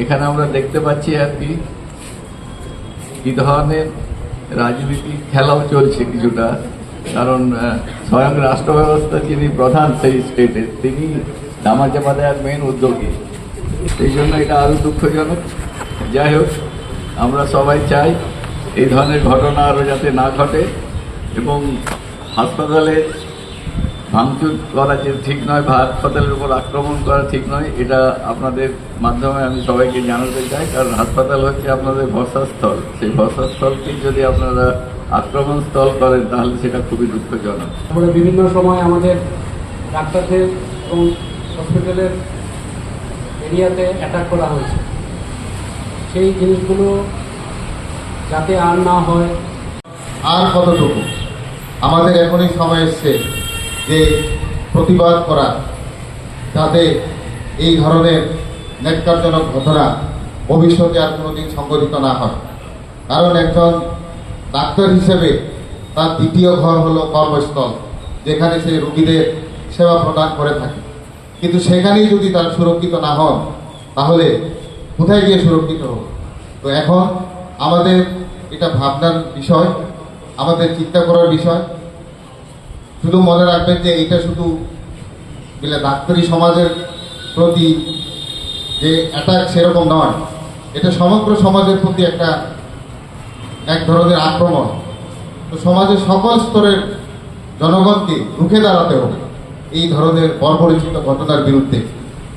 এখানে আমরা দেখতে পাচ্ছি আর কি কি ধরনের রাজনীতি, খেলাও চলছে কিছুটা। কারণ স্বয়ং রাষ্ট্র ব্যবস্থা যিনি প্রধান সেই স্টেটের তিনি ধামাচাপা দেওয়ার মেন উদ্যোগী। সেই জন্য এটা আরও দুঃখজনক। যাই হোক, আমরা সবাই চাই এই ধরনের ঘটনা আরও যাতে না ঘটে এবং হাসপাতালে ভাঙচুর করা যে ঠিক নয় বা হাসপাতালের উপর আক্রমণ করা ঠিক নয় এটা আপনাদের মাধ্যমে আমি সবাইকে জানাতে চাই কারণ হাসপাতাল হচ্ছে আপনাদের ভরসাস্থল সেই ভরসাস্থলকে যদি আপনারা আক্রমণ স্থল করেন তাহলে সেটা খুবই দুঃখজনক। তারপরে বিভিন্ন সময় আমাদের ডাক্তারদের এবং হসপিটালের এরিয়াতে অ্যাটাক করা হয়েছে। সেই জিনিসগুলো যাতে আর না হয়। আর কতটুকু? আমাদের এখনই সময় এসছে। যে প্রতিবাদ করা যাতে এই ধরনের ন্যাক্কারজনক ঘটনা ভবিষ্যতে আর কোনোদিন সংঘটিত না হয়। কারণ একজন ডাক্তার হিসেবে তার দ্বিতীয় ঘর হলো কর্মস্থল, যেখানে সে রুগীদের সেবা প্রদান করে থাকে। কিন্তু সেখানেই যদি তার সুরক্ষিত না হন, তাহলে কোথায় গিয়ে সুরক্ষিত হবে? তো এখন আমাদের এটা ভাবনার বিষয়, আমাদের চিন্তা করার বিষয় শুধু মনে রাখবেন যে এইটা শুধু বলে ডাক্তারি সমাজের প্রতি যে অ্যাটাক সেরকম নয়, এটা সমগ্র সমাজের প্রতি একটা এক ধরনের আক্রমণ। তো সমাজের সকল স্তরের জনগণকে রুখে দাঁড়াতে হবে এই ধরনের বর্বরিচিত ঘটনার বিরুদ্ধে